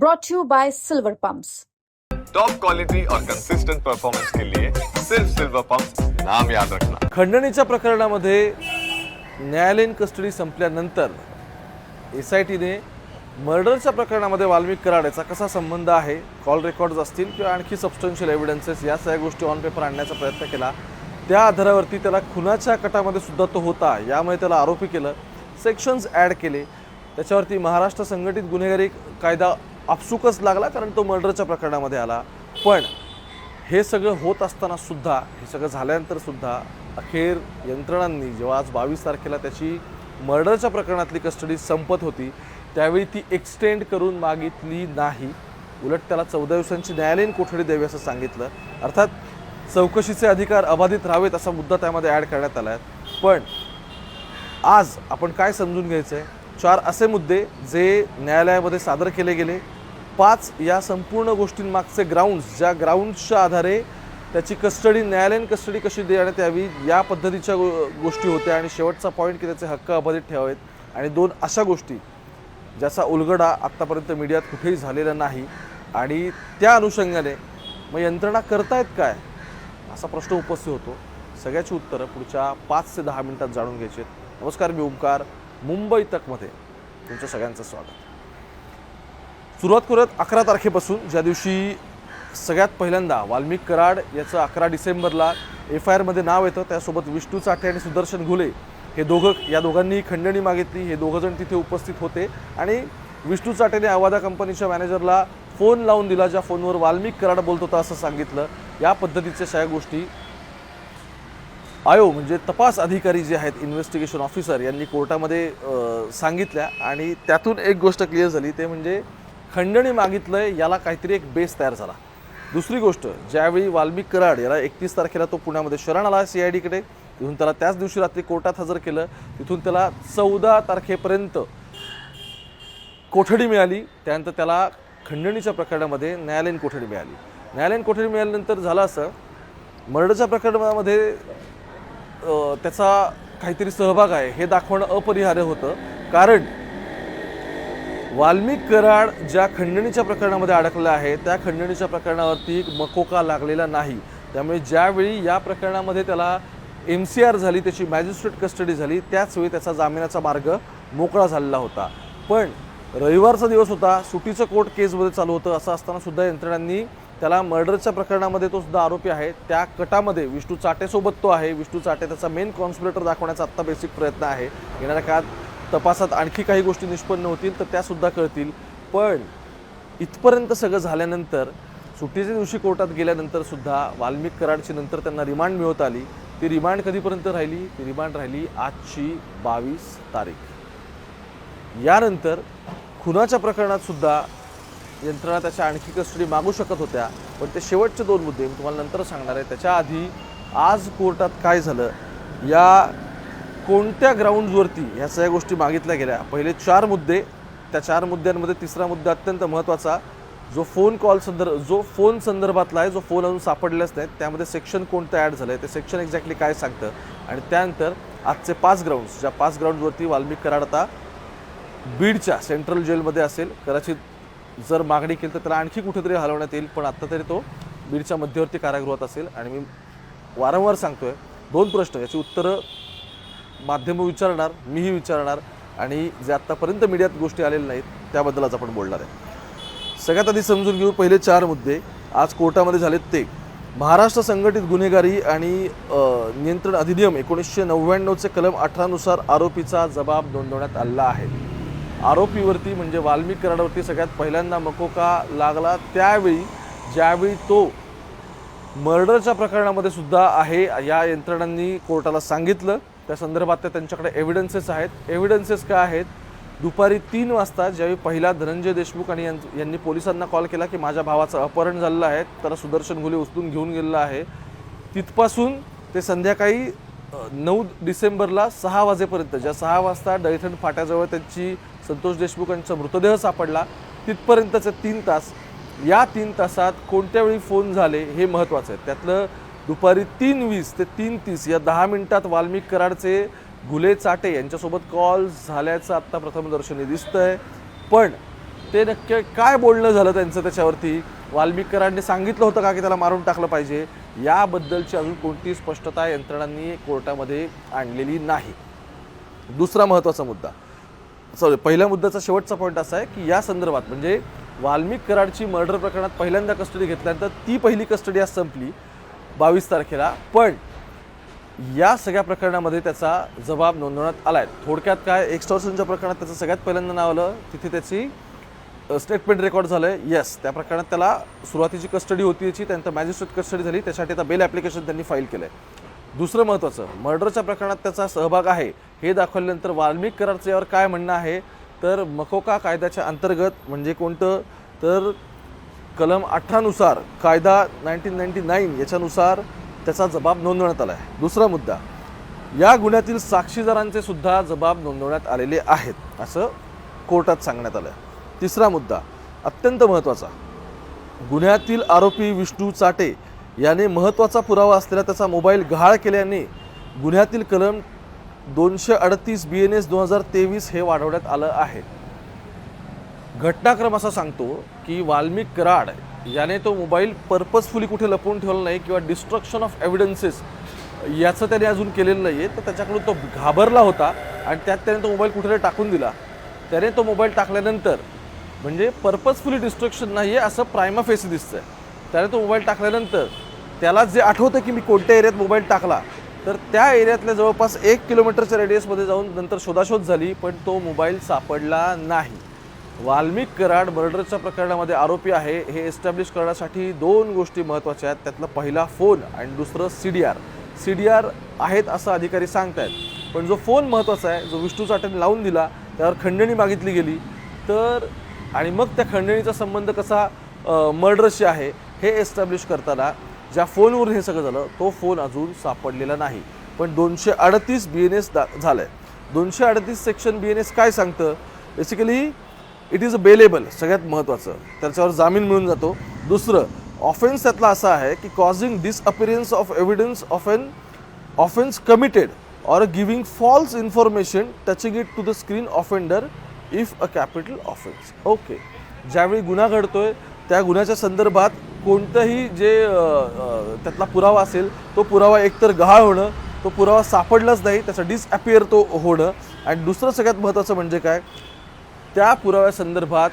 brought to you by Silver Pumps. Top quality और consistent performance के लिए सिर्फ सिल्वर पंप नाम याद रखना खंडणीच्या प्रकरणामध्ये न्यायालयीन कस्टडी संपल्यानंतर एस आय टीने मर्डरच्या प्रकरणामध्ये वाल्मिक कराडेचा कसा संबंध आहे कॉल रेकॉर्ड्स असतील किंवा आणखी सबस्टन्शियल एव्हिडन्सेस या सगळ्या गोष्टी ऑन पेपर आणण्याचा प्रयत्न केला त्या आधारावरती त्याला खुनाच्या कटामध्ये सुद्धा तो होता यामुळे त्याला आरोपी केलं सेक्शन्स ॲड केले त्याच्यावरती महाराष्ट्र संघटित गुन्हेगारी कायदा आपसुकच लागला कारण तो मर्डरच्या प्रकरणामध्ये आला. पण हे सगळं होत असताना सुद्धा हे सगळं झाल्यानंतर सुद्धा अखेर यंत्रणांनी जेव्हा आज बावीस तारखेला त्याची मर्डरच्या प्रकरणातली कस्टडी संपत होती त्यावेळी ती एक्सटेंड करून मागितली नाही. उलट त्याला चौदा दिवसांची न्यायालयीन कोठडी द्यावी असं सांगितलं. अर्थात चौकशीचे अधिकार अबाधित राहावेत असा मुद्दा त्यामध्ये ॲड करण्यात आला आहे पण आज आपण काय समजून घ्यायचं आहे चार असे मुद्दे जे न्यायालयामध्ये सादर केले गेले. पाच या संपूर्ण गोष्टींमागचे ग्राउंड्स ज्या ग्राउंड्सच्या आधारे त्याची कस्टडी न्यायालयीन कस्टडी कशी देण्यात यावी या पद्धतीच्या गो गोष्टी होत्या आणि शेवटचा पॉईंट की त्याचे हक्क अबाधित ठेवावेत. आणि दोन अशा गोष्टी ज्याचा उलगडा आत्तापर्यंत मीडियात कुठेही झालेला नाही. आणि त्या अनुषंगाने मग यंत्रणा करतायत काय? असा प्रश्न उपस्थित होतो. सगळ्याची उत्तरं पुढच्या पाच ते दहा मिनिटात जाणून घ्यायची आहेत नमस्कार मी ओमकार मुंबई तकमध्ये तुमचं सगळ्यांचं स्वागत. सुरुवात करूयात अकरा तारखेपासून ज्या दिवशी सगळ्यात पहिल्यांदा वाल्मिक कराड याचं अकरा डिसेंबरला एफ आय आरमध्ये नाव येतं त्यासोबत विष्णू चाटे आणि सुदर्शन घुले हे दोघं या दोघांनी खंडणी मागितली हे दोघंजण तिथे उपस्थित होते. आणि विष्णू चाटेने आवादा कंपनीच्या मॅनेजरला फोन लावून दिला ज्या फोनवर वाल्मिक कराड बोलत होता असं सांगितलं. या पद्धतीच्या सगळ्या गोष्टी आयो म्हणजे तपास अधिकारी जे आहेत इन्व्हेस्टिगेशन ऑफिसर यांनी कोर्टामध्ये सांगितल्या आणि त्यातून एक गोष्ट क्लिअर झाली. ते म्हणजे खंडणी मागितलंय याला काहीतरी एक बेस तयार झाला. दुसरी गोष्ट ज्यावेळी वाल्मिक कराड याला एकतीस तारखेला तो पुण्यामध्ये शरण आला सी आय डीकडे तिथून त्याला त्याच दिवशी रात्री कोर्टात हजर केलं. तिथून त्याला चौदा तारखेपर्यंत कोठडी मिळाली. त्यानंतर त्याला खंडणीच्या प्रकरणामध्ये न्यायालयीन कोठडी मिळाली. न्यायालयीन कोठडी मिळाल्यानंतर झालं असं मर्डरच्या प्रकरणामध्ये त्याचा काहीतरी सहभाग आहे. हे दाखवणं अपरिहार्य होतं. कारण वाल्मिक कराड ज्या खंडणीच्या प्रकरणामध्ये अडकलं आहे त्या खंडणीच्या प्रकरणावरती मकोका लागलेला नाही. त्यामुळे ज्यावेळी या प्रकरणामध्ये त्याला एम सी आर झाली त्याची मॅजिस्ट्रेट कस्टडी झाली त्याचवेळी त्याचा जामिनाचा मार्ग मोकळा झालेला होता. पण रविवारचा दिवस होता सुटीचं कोर्ट केसमध्ये चालू होतं असं असताना सुद्धा यंत्रणांनी त्याला मर्डरच्या प्रकरणामध्ये तो सुद्धा आरोपी आहे. त्या कटामध्ये विष्णू चाटेसोबत तो आहे. विष्णू चाटे त्याचा मेन कॉन्स्पिरेटर दाखवण्याचा आत्ता बेसिक प्रयत्न आहे. येणाऱ्या काळात तपासात आणखी काही गोष्टी निष्पन्न होतील तर त्यासुद्धा कळतील. पण इथपर्यंत सगळं झाल्यानंतर सुट्टीच्या दिवशी कोर्टात गेल्यानंतर सुद्धा वाल्मिक कराडची नंतर त्यांना रिमांड मिळवत आली. ती रिमांड कधीपर्यंत राहिली? ती रिमांड राहिली आजची बावीस तारीख. यानंतर खुनाच्या प्रकरणात सुद्धा यंत्रणा त्याच्या आणखी कस्टडी मागू शकत होत्या. पण ते शेवटचे दोन मुद्दे मी तुम्हाला नंतर सांगणार आहे. त्याच्या आधी आज कोर्टात काय झालं? या कोणत्या ग्राउंड्सवरती ह्या सगळ्या गोष्टी मागितल्या गेल्या? पहिले चार मुद्दे. त्या चार मुद्द्यांमध्ये तिसरा मुद्दा अत्यंत महत्त्वाचा. जो फोन कॉल संदर्भ जो फोन संदर्भातला आहे जो फोन अजून सापडलेलाच नाहीत त्यामध्ये सेक्शन कोणतं ॲड झालं आहे ते सेक्शन एक्झॅक्टली काय सांगतं? आणि त्यानंतर आजचे पाच ग्राउंड्स ज्या पाच ग्राउंडवरती वाल्मिक कराड आता बीडच्या सेंट्रल जेलमध्ये असेल. कदाचित जर मागणी केली तर त्याला आणखी कुठेतरी हलवण्यात येईल पण आत्ता तरी तो बीडच्या मध्यवर्ती कारागृहात असेल. आणि मी वारंवार सांगतोय दोन प्रश्न याची उत्तरं माध्यमं विचारणार मीही विचारणार आणि जे आत्तापर्यंत मीडियात गोष्टी आलेल्या नाहीत त्याबद्दल आज आपण बोलणार आहे. सगळ्यात आधी समजून घेऊ पहिले चार मुद्दे. आज कोर्टामध्ये झालेत ते. महाराष्ट्र संघटित गुन्हेगारी आणि नियंत्रण अधिनियम एकोणीसशे नव्याण्णवचे कलम अठरानुसार आरोपीचा जबाब नोंदवण्यात आला आहे. आरोपीवरती म्हणजे वाल्मिक कराडावरती सगळ्यात पहिल्यांदा मकोका लागला. त्यावेळी ज्यावेळी तो मर्डरच्या प्रकरणामध्ये सुद्धा आहे या यंत्रणांनी कोर्टाला सांगितलं. त्या संदर्भात त्या त्यांच्याकडे एव्हिडन्सेस आहेत. एव्हिडन्सेस काय आहेत? दुपारी तीन वाजता ज्यावेळी पहिला धनंजय देशमुख आणि यां- यांनी पोलिसांना कॉल केला की माझ्या भावाचं अपहरण झालेलं आहे त्याला सुदर्शन घुले उचलून घेऊन गेलेलं आहे. तिथपासून ते संध्याकाळी नऊ डिसेंबरला सहा वाजेपर्यंत ज्या सहा वाजता डैथण फाट्याजवळ त्यांची संतोष देशमुख यांचा मृतदेह सापडला तिथपर्यंतचे तीन तास या तीन तासात कोणत्या वेळी फोन झाले हे महत्त्वाचं आहे. त्यातलं दुपारी तीन वीस ते तीन तीस या दहा मिनिटात वाल्मिक कराडचे घुले चाटे यांच्यासोबत कॉल झाल्याचं आत्ता प्रथमदर्शनी आहे पण ते नक्की काय बोलणं झालं त्यांचं त्याच्यावरती? वाल्मिक कराडने सांगितलं होतं का की त्याला मारून टाकलं पाहिजे? याबद्दलची अजून कोणती स्पष्टता यंत्रणांनी कोर्टामध्ये आणलेली नाही. दुसरा महत्त्वाचा मुद्दा. सॉरी पहिल्या मुद्द्याचा शेवटचा पॉईंट असा आहे की या संदर्भात म्हणजे वाल्मिक कराडची मर्डर प्रकरणात पहिल्यांदा कस्टडी घेतल्यानंतर ती पहिली कस्टडी आज संपली बावीस तारखेला. पण या सगळ्या प्रकरणामध्ये त्याचा जबाब नोंदवण्यात आला आहे थोडक्यात काय एक्स्टॉर्शनच्या प्रकरणात त्याचं सगळ्यात पहिल्यांदा नाव आलं तिथे त्याची स्टेटमेंट रेकॉर्ड झालं आहे येस त्या प्रकरणात त्याला सुरुवातीची कस्टडी होती याची त्यानंतर मॅजिस्ट्रेट कस्टडी झाली. त्यासाठी आता बेल ॲप्लिकेशन त्यांनी फाईल केलं आहे दुसरं महत्त्वाचं मर्डरच्या प्रकरणात त्याचा सहभाग आहे. हे दाखवल्यानंतर वाल्मिक करारचं यावर काय म्हणणं आहे? तर मकोका कायद्याच्या अंतर्गत म्हणजे कोणतं? तर कलम अठरानुसार कायदा नाईन्टीन नाईन्टी नाईन याच्यानुसार त्याचा जबाब नोंदवण्यात आला आहे दुसरा मुद्दा या गुन्ह्यातील साक्षीदारांचे सुद्धा जबाब नोंदवण्यात आलेले आहेत असं कोर्टात सांगण्यात आलं आहे तिसरा मुद्दा अत्यंत महत्त्वाचा. गुन्ह्यातील आरोपी विष्णू चाटे याने महत्त्वाचा पुरावा असलेला त्याचा मोबाईल गहाळ केल्याने गुन्ह्यातील कलम दोनशे अडतीस बी एन एस दोन हजार तेवीस हे वाढवण्यात आलं आहे. घटनाक्रम असा सांगतो की वाल्मिक कराड याने तो मोबाईल पर्पजफुली कुठे लपवून ठेवला नाही किंवा डिस्ट्रक्शन ऑफ एव्हिडन्सेस याचं त्याने अजून केलेलं नाही आहे तर त्याच्याकडून तो घाबरला होता आणि त्यात त्याने तो मोबाईल कुठेतरी टाकून दिला. त्याने तो मोबाईल टाकल्यानंतर म्हणजे पर्पजफुली डिस्ट्रक्शन नाही आहे असं प्रायमा फेस आहे त्याने तो मोबाईल टाकल्यानंतर त्याला जे आठवतं की मी कोणत्या एरियात मोबाईल टाकला तर त्या एरियातल्या जवळपास एक किलोमीटरच्या रेडियसमध्ये जाऊन नंतर शोधाशोध झाली पण तो मोबाईल सापडला नाही. वाल्मिक कराड मर्डरच्या प्रकरणामध्ये आरोपी आहे. हे एस्टॅब्लिश करण्यासाठी दोन गोष्टी महत्त्वाच्या आहेत. त्यातला पहिला फोन आणि दुसरं C D R C D R आहेत असं अधिकारी सांगतायत. पण जो फोन महत्त्वाचा आहे जो विष्णू चाटेने लावून दिला त्यावर खंडणी मागितली गेली तर आणि मग त्या खंडणीचा संबंध कसा मर्डरशी आहे हे एस्टॅब्लिश करताना ज्या फोनवरून हे सगळं झालं तो फोन अजून सापडलेला नाही. पण दोनशे अडतीस बी एन एस दा झालं आहे दोनशे अडतीस सेक्शन बी एन एस काय सांगतं? Basically it is a bailable सगळ्यात महत्त्वाचं. त्याच्यावर जामीन मिळून जातो. दुसरं ऑफेन्स त्यातला असा आहे की causing disappearance of evidence of an offence committed or giving false information touching it to the screen offender if a capital offence okay ज्यावेळी गुन्हा घडतोय त्या गुन्ह्याच्या संदर्भात कोणतंही जे त्यातला पुरावा असेल तो पुरावा एकतर गहाळ होणं तो पुरावा सापडलाच नाही त्याचा डिसअपिअर तो होणं. आणि दुसरं सगळ्यात महत्त्वाचं म्हणजे काय? त्या पुराव्यासंदर्भात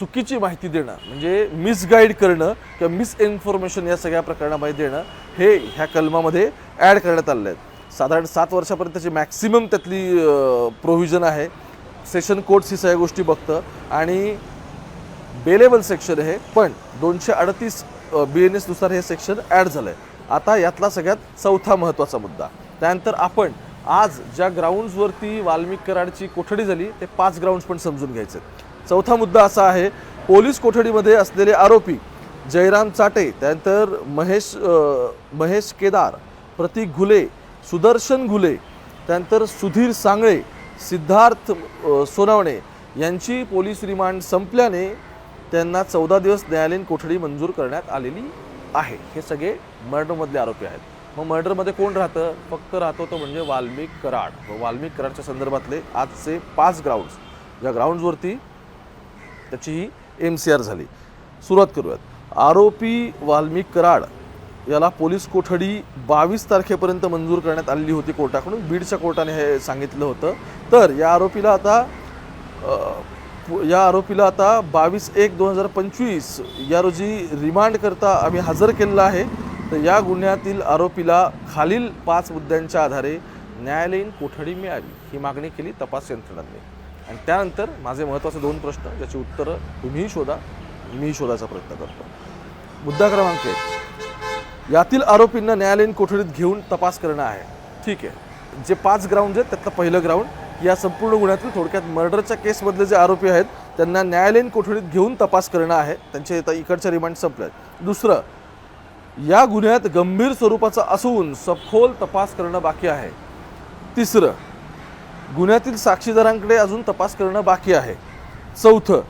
चुकीची माहिती देणं म्हणजे मिसगाईड करणं किंवा मिसइन्फॉर्मेशन या सगळ्या प्रकरणामध्ये देणं हे ह्या कलमामध्ये ॲड करण्यात आलेलं आहे. साधारण सात वर्षापर्यंतची मॅक्सिमम त्यातली प्रोव्हिजन आहे. सेशन कोर्ट्स ही सगळ्या गोष्टी बघतं. आणि बेलेबल सेक्शन हे पण दोनशे अडतीस बी एन एसनुसार हे सेक्शन ॲड झालं आहे आता यातला सगळ्यात चौथा महत्त्वाचा मुद्दा. त्यानंतर आपण आज ज्या ग्राउंड्सवरती वाल्मिक कराडची कोठडी झाली ते पाच ग्राउंड्स पण समजून घ्यायचे चौथा मुद्दा असा आहे पोलीस कोठडीमध्ये असलेले आरोपी जयराम चाटे त्यानंतर महेश महेश केदार प्रतीक घुले सुदर्शन घुले त्यानंतर सुधीर सांगळे सिद्धार्थ सोनावणे यांची पोलीस रिमांड संपल्याने त्यांना चौदा दिवस न्यायालयीन कोठडी मंजूर करण्यात आलेली आहे. हे सगळे मर्डरमधले आरोपी आहेत. मग मर्डरमध्ये कोण राहतं? फक्त राहतो तो म्हणजे वाल्मिक कराड. व वाल्मिक कराडच्या संदर्भातले आजचे पाच ग्राउंड्स ज्या ग्राउंड्सवरती त्याची ही एम सी आर झाली. सुरुवात करूयात. आरोपी वाल्मिक कराड याला पोलीस कोठडी बावीस तारखेपर्यंत मंजूर करण्यात आलेली होती कोर्टाकडून. बीडच्या कोर्टाने हे सांगितलं होतं. तर या आरोपीला आता पु- या आरोपीला आता बावीस एक दोन हजार पंचवीस या रोजी रिमांड करता आम्ही हजर केलेला आहे. तर या गुन्ह्यातील आरोपीला खालील पाच मुद्द्यांच्या आधारे न्यायालयीन कोठडी मिळावी ही मागणी केली तपास यंत्रणांनी. आणि त्यानंतर माझे महत्त्वाचे दोन प्रश्न ज्याची उत्तरं तुम्हीही शोधा मीही शोधायचा प्रयत्न करतो. मुद्दा क्रमांक एक. यातील आरोपींना न्यायालयीन कोठडीत घेऊन तपास करणं आहे. ठीक आहे. जे पाच ग्राउंड आहेत त्यातलं पहिलं ग्राउंड या संपूर्ण गुन्ह्यातील थोडक्यात मर्डरच्या केसमधले जे आरोपी आहेत त्यांना न्यायालयीन कोठडीत घेऊन तपास करणं आहे. त्यांचे आता इकडच्या रिमांड संपल्यात दुसरं या गुन्ह्यात गंभीर स्वरूपाचा असून सखोल तपास करणं बाकी आहे. तिसरं गुन्ह्यातील साक्षीदारांकडे अजून तपास करणं बाकी आहे. चौथं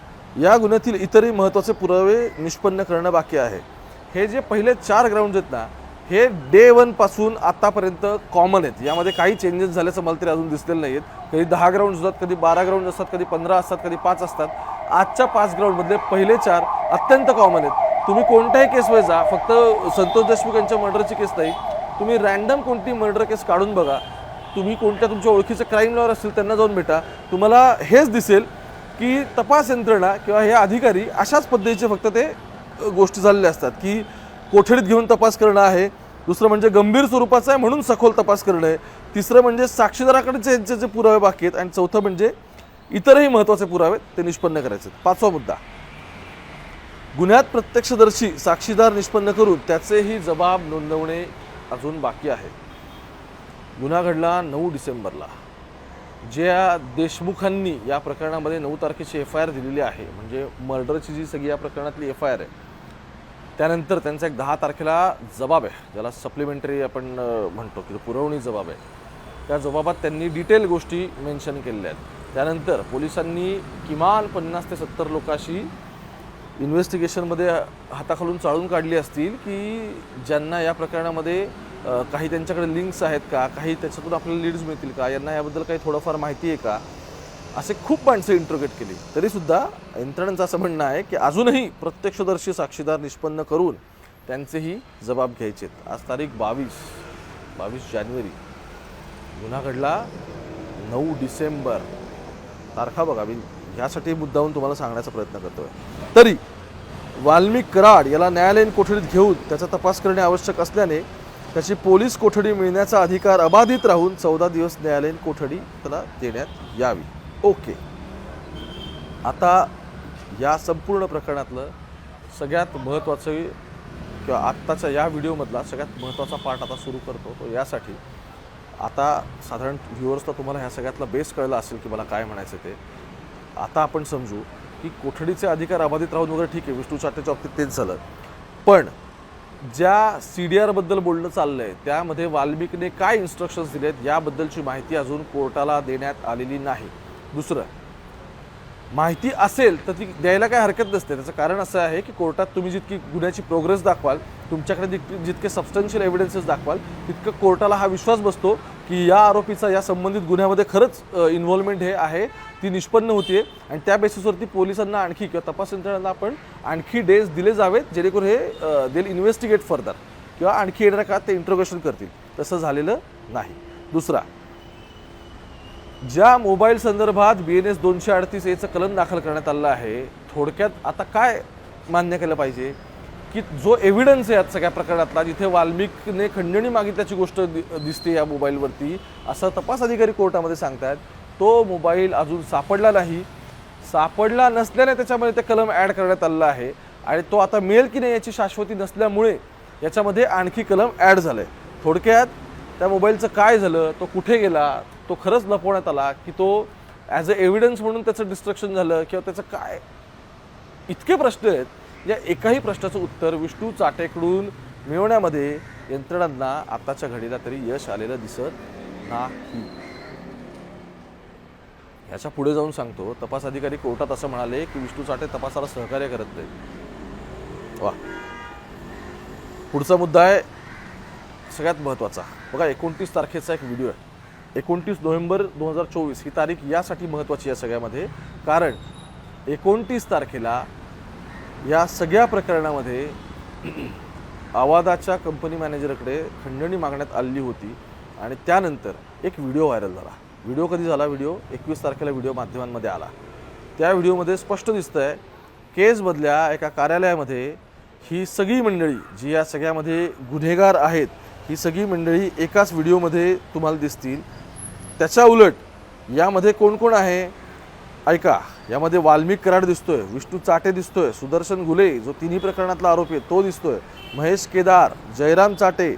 या गुन्ह्यातील इतरही महत्त्वाचे पुरावे निष्पन्न करणं बाकी आहे. हे जे पहिले चार ग्राउंड आहेत ना हे डे वनपासून आत्तापर्यंत कॉमन आहेत. यामध्ये काही चेंजेस झाल्याचं मला तरी अजून दिसलेलं नाही आहेत कधी दहा ग्राउंड असतात कधी बारा ग्राउंड असतात कधी पंधरा असतात कधी पाच असतात. आजच्या पाच ग्राउंडमधले पहिले चार अत्यंत कॉमन आहेत. तुम्ही कोणत्याही केसमध्ये जा फक्त संतोष देशमुख यांच्या मर्डरची केस नाही. तुम्ही रँडम कोणती मर्डर केस काढून बघा. तुम्ही कोणत्या तुमच्या ओळखीचं क्राईम लॉयर असतील त्यांना जाऊन भेटा. तुम्हाला हेच दिसेल की तपास यंत्रणा किंवा हे अधिकारी अशाच पद्धतीचे फक्त ते गोष्टी झालेल्या असतात की कोठडीत घेऊन तपास करणं आहे दुसरं म्हणजे गंभीर स्वरूपाचं आहे म्हणून सखोल तपास करणं आहे तिसरं म्हणजे साक्षीदाराकडचे यांचे जे पुरावे बाकी आहेत आणि चौथं म्हणजे इतरही महत्त्वाचे पुरावे आहेत, ते निष्पन्न करायचे आहेत. पाचवा मुद्दा. गुन्ह्यात प्रत्यक्षदर्शी साक्षीदार निष्पन्न करून त्याचेही जबाब नोंदवणे अजून बाकी आहे. गुन्हा घडला नऊ डिसेंबरला. ज्या देशमुखांनी या प्रकरणामध्ये नऊ तारखेची एफ आय आर दिलेली आहे म्हणजे मर्डरची जी सगळी या प्रकरणातली एफ आय आर आहे त्यानंतर त्यांचा एक दहा तारखेला जबाब आहे ज्याला सप्लिमेंटरी आपण म्हणतो की पुरवणी जबाब आहे. त्या जबाबात त्यांनी डिटेल गोष्टी मेन्शन केलेल्या आहेत. त्यानंतर पोलिसांनी किमान पन्नास ते सत्तर लोकांशी इन्व्हेस्टिगेशनमध्ये हाताखालून चाळून काढली असतील की ज्यांना या प्रकरणामध्ये काही त्यांच्याकडे लिंक्स आहेत का? काही त्याच्यातून आपल्याला लीड्स मिळतील का? यांना याबद्दल काही थोडंफार माहिती आहे का? असे खूप माणसं इंट्रोगेट केली. तरीसुद्धा यंत्रणांचं असं म्हणणं आहे की अजूनही प्रत्यक्षदर्शी साक्षीदार निष्पन्न करून त्यांचेही जबाब घ्यायचेत आज तारीख बावीस बावीस जानेवारी. गुन्हा घडला नऊ डिसेंबर. तारखा बघा मी ह्यासाठी मुद्दाहून तुम्हाला सांगण्याचा प्रयत्न करतो आहे तरी वाल्मिक कराड याला न्यायालयीन कोठडीत घेऊन त्याचा तपास करणे आवश्यक असल्याने त्याची पोलीस कोठडी मिळण्याचा अधिकार अबाधित राहून चौदा दिवस न्यायालयीन कोठडी त्याला देण्यात यावी. ओके. आता या संपूर्ण प्रकरणातलं सगळ्यात महत्त्वाचं किंवा आत्ताच्या या व्हिडिओमधला सगळ्यात महत्त्वाचा पार्ट आता सुरू करतो तो यासाठी. आता साधारण व्ह्युअर्सला तुम्हाला ह्या सगळ्यातला बेस कळला असेल की मला काय म्हणायचं ते. आता आपण समजू की कोठडीचे अधिकार अबाधित राहून वगैरे ठीक आहे विष्णू चाट्याच्या बाबतीत तेच झालं. पण ज्या सी डी आरबद्दल बोलणं चाललं आहे त्यामध्ये वाल्मिकने काय इन्स्ट्रक्शन्स दिलेत याबद्दलची माहिती अजून कोर्टाला देण्यात आलेली नाही. दुसरं माहिती असेल तर ती द्यायला काही हरकत नसते. त्याचं कारण असं आहे की कोर्टात तुम्ही जितकी गुन्ह्याची प्रोग्रेस दाखवाल तुमच्याकडे जितके जितके सबस्टन्शियल एव्हिडन्सेस दाखवाल तितकं कोर्टाला हा विश्वास बसतो की या आरोपीचा या संबंधित गुन्ह्यामध्ये खरंच इन्व्हॉल्वमेंट हे आहे ती निष्पन्न होते आणि त्या बेसिसवरती पोलिसांना आणखी किंवा तपास यंत्रणांना आपण आणखी डेज दिले जावेत जेणेकरून हे देल इन्व्हेस्टिगेट फर्दर किंवा आणखी येणाऱ्या काळात ते इंट्रोगेशन करतील. तसं झालेलं नाही. दुसरा ज्या मोबाईल संदर्भात बी एन एस दोनशे अडतीस एचं कलम दाखल करण्यात आलं आहे थोडक्यात आता काय मान्य केलं पाहिजे? की जो एव्हिडन्स आहे आज सगळ्या प्रकरणातला जिथे वाल्मिकने खंडणी मागितल्याची गोष्ट दि- दिसते या मोबाईलवरती असं तपास अधिकारी कोर्टामध्ये सांगतात तो मोबाईल अजून सापडला नाही. सापडला नसल्याने त्याच्यामध्ये ते कलम ॲड करण्यात आलेला आहे. आणि तो आता मिळेल की नाही याची शाश्वती नसल्यामुळे याच्यामध्ये आणखी कलम ॲड झालं आहे थोडक्यात त्या मोबाईलचं काय झालं तो कुठे गेला तो खरंच लपवण्यात आला की तो ॲज अ एव्हिडन्स म्हणून त्याचं डिस्ट्रक्शन झालं किंवा त्याचं काय? इतके प्रश्न आहेत. या एकाही प्रश्नाचं उत्तर विष्णू चाटेकडून मिळवण्यामध्ये यंत्रणांना आताच्या घडीला तरी यश आलेलं दिसत नाही. ह्याच्या पुढे जाऊन सांगतो तपास अधिकारी कोर्टात असं म्हणाले की विष्णू चाटे तपासाला सहकार्य करत नाही वा. पुढचा मुद्दा आहे सगळ्यात महत्त्वाचा. बघा एकोणतीस तारखेचा एक व्हिडिओ आहे. एकोणतीस नोव्हेंबर दोन हजार चोवीस ही तारीख यासाठी महत्त्वाची या सगळ्यामध्ये. कारण एकोणतीस तारखेला या सगळ्या प्रकरणामध्ये आवादाच्या कंपनी मॅनेजरकडे खंडणी मागण्यात आलेली होती. आणि त्यानंतर एक व्हिडिओ व्हायरल झाला. व्हिडिओ कधी झाला व्हिडिओ एकवीस तारखेला व्हिडिओ माध्यमांमध्ये आला. त्या व्हिडिओमध्ये स्पष्ट दिसतं आहे केजमधल्या एका कार्यालयामध्ये ही सगळी मंडळी जी या सगळ्यामध्ये गुन्हेगार आहेत ही सगळी मंडळी एकाच व्हिडिओमध्ये तुम्हाला दिसतील. त्याच्या उलट यामध्ये कोण कोण आहे? ऐका यामध्ये वाल्मिक कराड दिसतोय विष्णू चाटे दिसतोय सुदर्शन घुले जो तिन्ही प्रकरणातला आरोपी आहे तो दिसतोय महेश केदार जयराम चाटे.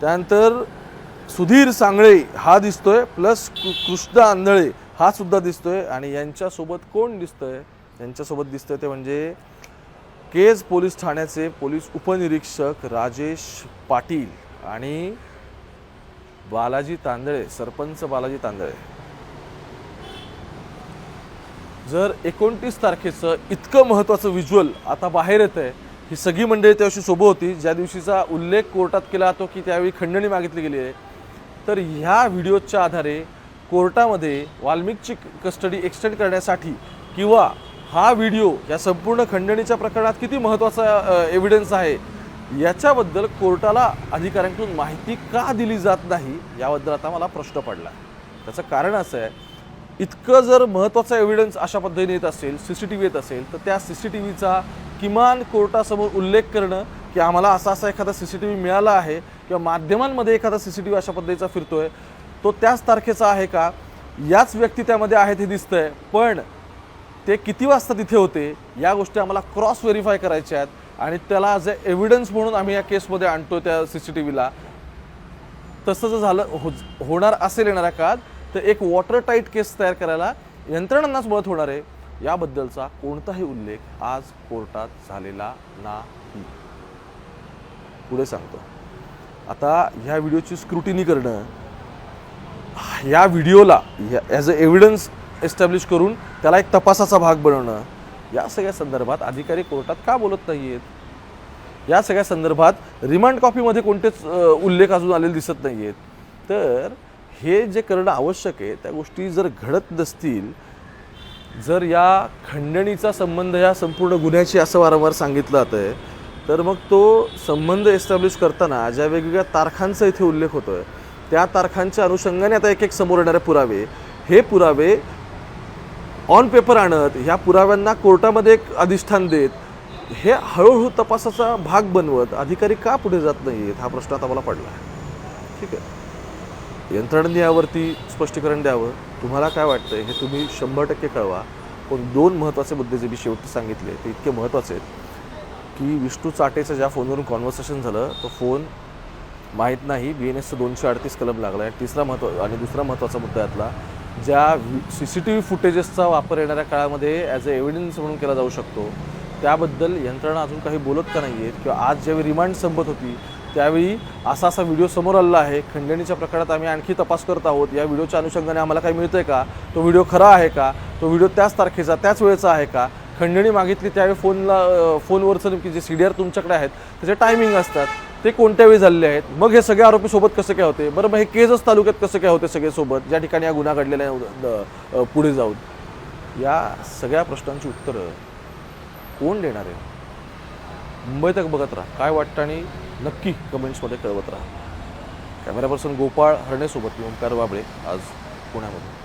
त्यानंतर सुधीर सांगळे हा दिसतोय प्लस कृष्णा आंधळे हा सुद्धा दिसतोय. आणि यांच्यासोबत कोण दिसतोय? यांच्यासोबत दिसतंय ते म्हणजे केज पोलीस ठाण्याचे पोलीस उपनिरीक्षक राजेश पाटील. आणि बालाजी तांदळे सरपंच बालाजी तांदळे. जर एकोणतीस तारखेचं इतकं महत्त्वाचं व्हिज्युअल आता बाहेर येत आहे ही सगळी मंडळी त्या दिवशी सोबत होती ज्या दिवशीचा उल्लेख कोर्टात केला जातो की त्यावेळी खंडणी मागितली गेली आहे. तर ह्या व्हिडिओच्या आधारे कोर्टामध्ये वाल्मिकची कस्टडी एक्सटेंड करण्यासाठी किंवा हा व्हिडिओ या संपूर्ण खंडणीच्या प्रकरणात किती महत्त्वाचा एव्हिडन्स आहे याच्याबद्दल कोर्टाला अधिकाऱ्यांकडून माहिती का दिली जात नाही याबद्दल आता मला प्रश्न पडला. त्याचं कारण असं आहे इतकं जर महत्त्वाचा एव्हिडन्स अशा पद्धतीने येत असेल सी सी टी व्ही येत असेल तर त्या सी सी टी व्हीचा किमान कोर्टासमोर उल्लेख करणं की आम्हाला असा असा एखादा सी सी टी व्ही मिळाला आहे किंवा माध्यमांमध्ये एखादा सी सी टी व्ही अशा पद्धतीचा फिरतो आहे तो त्याच तारखेचा आहे का? याच व्यक्ती त्यामध्ये आहेत हे दिसतं आहे पण ते किती वाजता तिथे होते या गोष्टी आम्हाला क्रॉस व्हेरीफाय करायच्या आहेत. आणि त्याला ॲज अ एव्हिडन्स म्हणून आम्ही या केसमध्ये आणतो त्या सी सी टी व्हीला तसं जर झालं हो होणार असेल येणाऱ्या काळात तर एक वॉटर टाईट केस तयार करायला यंत्रणांनाच मदत होणार आहे. याबद्दलचा कोणताही उल्लेख आज कोर्टात झालेला नाही. पुढे सांगतो. आता ह्या व्हिडिओची स्क्रुटिनी करणं या व्हिडिओला ॲज अ एव्हिडन्स एस्टॅब्लिश करून त्याला एक तपासाचा भाग बनवणं या सगळ्या संदर्भात अधिकारी कोर्टात का बोलत नाही आहेत या सगळ्या संदर्भात रिमांड कॉपीमध्ये कोणतेच उल्लेख अजून आलेले दिसत नाही आहेत तर हे जे करणं आवश्यक आहे त्या गोष्टी जर घडत नसतील जर या खंडणीचा संबंध या संपूर्ण गुन्ह्याशी असं वारंवार सांगितलं जातं आहे तर मग तो संबंध एस्टॅब्लिश करताना ज्या वेगवेगळ्या तारखांचा इथे उल्लेख होतो आहे त्या तारखांच्या अनुषंगाने आता एक एक समोर येणारे पुरावे हे पुरावे ऑन पेपर आणत ह्या पुराव्यांना कोर्टामध्ये एक अधिष्ठान देत हे हळूहळू तपासाचा भाग बनवत अधिकारी का पुढे जात नाही आहेत हा प्रश्न आता मला पडला आहे. ठीक आहे. यंत्रणांनी यावरती स्पष्टीकरण द्यावं तुम्हाला काय वाटतंय हे तुम्ही शंभर टक्के कळवा. पण दोन महत्त्वाचे मुद्दे जे मी शेवटी सांगितले ते इतके महत्त्वाचे आहेत की विष्णू चाटेचं ज्या फोनवरून कॉन्व्हर्सेशन झालं तो फोन माहीत नाही बी एन एसचं दोनशे अडतीस कलम लागला आहे तिसरा महत्त्व आणि दुसरा महत्त्वाचा मुद्दा यातला ज्या सी सी टी व्ही फुटेजेसचा वापर येणाऱ्या काळामध्ये ॲज अ एव्हिडन्स म्हणून केला जाऊ शकतो त्याबद्दल यंत्रणा अजून काही बोलत का नाही आहेत किंवा आज ज्यावेळी रिमांड संपत होती त्यावेळी असा असा व्हिडिओ समोर आलेला आहे. खंडणीच्या प्रकारात आम्ही आणखी तपास करत आहोत. या व्हिडिओच्या अनुषंगाने आम्हाला काही मिळतंय का? तो व्हिडिओ खरा आहे का? तो व्हिडिओ त्याच तारखेचा त्याच वेळेचा आहे का? खंडणी मागितली त्यावेळी फोनला फोनवरचं नेमकी जे सी डी आर तुमच्याकडे आहेत त्याचे टायमिंग असतात. ते कोणत्या वेळी झालेले आहेत? मग हे सगळे आरोपी सोबत कसं काय होते? बरं मग हे केजच तालुक्यात कसं काय होते सगळे सोबत? ज्या ठिकाणी हा गुन्हा घडलेला आहे पुढे जाऊन. या सगळ्या प्रश्नांची उत्तरं कोण देणार आहे? मुंबई तक बघत राहा. काय वाटतं आणि नक्की कमेंट्समध्ये कळवत राहा. कॅमेरा पर्सन गोपाळ हरणेसोबत मी ओंकार बाबळे आज पुण्यामध्ये